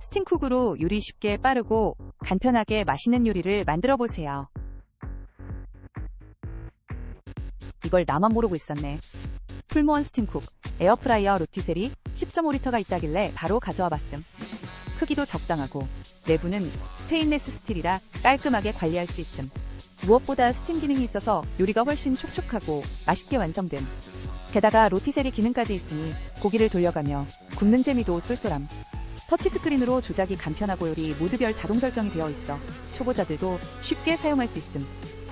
스팀쿡으로 요리 쉽게 빠르고 간편하게 맛있는 요리를 만들어 보세요. 이걸 나만 모르고 있었네. 풀무원 스팀쿡, 에어프라이어 로티셀이 10.5리터가 있다길래 바로 가져와 봤음. 크기도 적당하고 내부는 스테인레스 스틸이라 깔끔하게 관리할 수 있음. 무엇보다 스팀 기능이 있어서 요리가 훨씬 촉촉하고 맛있게 완성됨. 게다가 로티셀이 기능까지 있으니 고기를 돌려가며 굽는 재미도 쏠쏠함. 터치스크린으로 조작이 간편하고 요리 모드별 자동 설정이 되어 있어 초보자들도 쉽게 사용할 수 있음.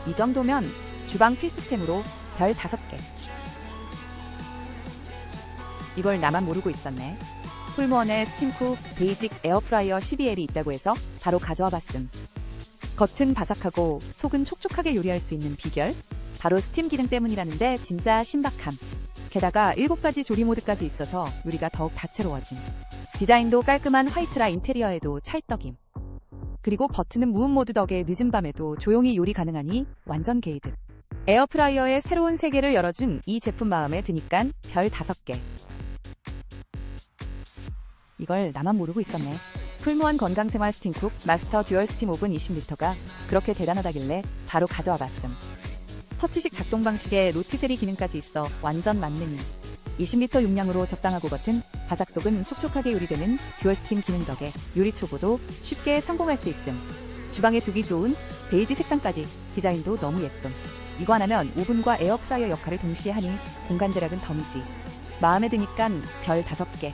이 정도면 주방 필수템으로 별 5개. 이걸 나만 모르고 있었네. 풀무원의 스팀쿡 베이직 에어프라이어 12L이 있다고 해서 바로 가져와 봤음. 겉은 바삭하고 속은 촉촉하게 요리할 수 있는 비결? 바로 스팀 기능 때문이라는데 진짜 신박함. 게다가 7가지 조리 모드까지 있어서 요리가 더욱 다채로워짐. 디자인도 깔끔한 화이트라 인테리어에도 찰떡임. 그리고 버튼은 무음 모드 덕에 늦은 밤에도 조용히 요리 가능하니 완전 게이득. 에어프라이어의 새로운 세계를 열어준 이 제품 마음에 드니깐 별 5개. 이걸 나만 모르고 있었네. 풀무원 건강생활 스팀쿡 마스터 듀얼 스팀 오븐 20리터가 그렇게 대단하다길래 바로 가져와 봤음. 터치식 작동 방식에 로티세리 기능까지 있어 완전 만능이. 20리터 용량으로 적당하고 겉은 바삭 속은 촉촉하게 요리되는 듀얼 스팀 기능 덕에 요리 초보도 쉽게 성공할 수 있음. 주방에 두기 좋은 베이지 색상까지 디자인도 너무 예쁨. 이거 하나면 오븐과 에어프라이어 역할을 동시에 하니 공간 절약은 덤이지. 마음에 드니깐 별 5개.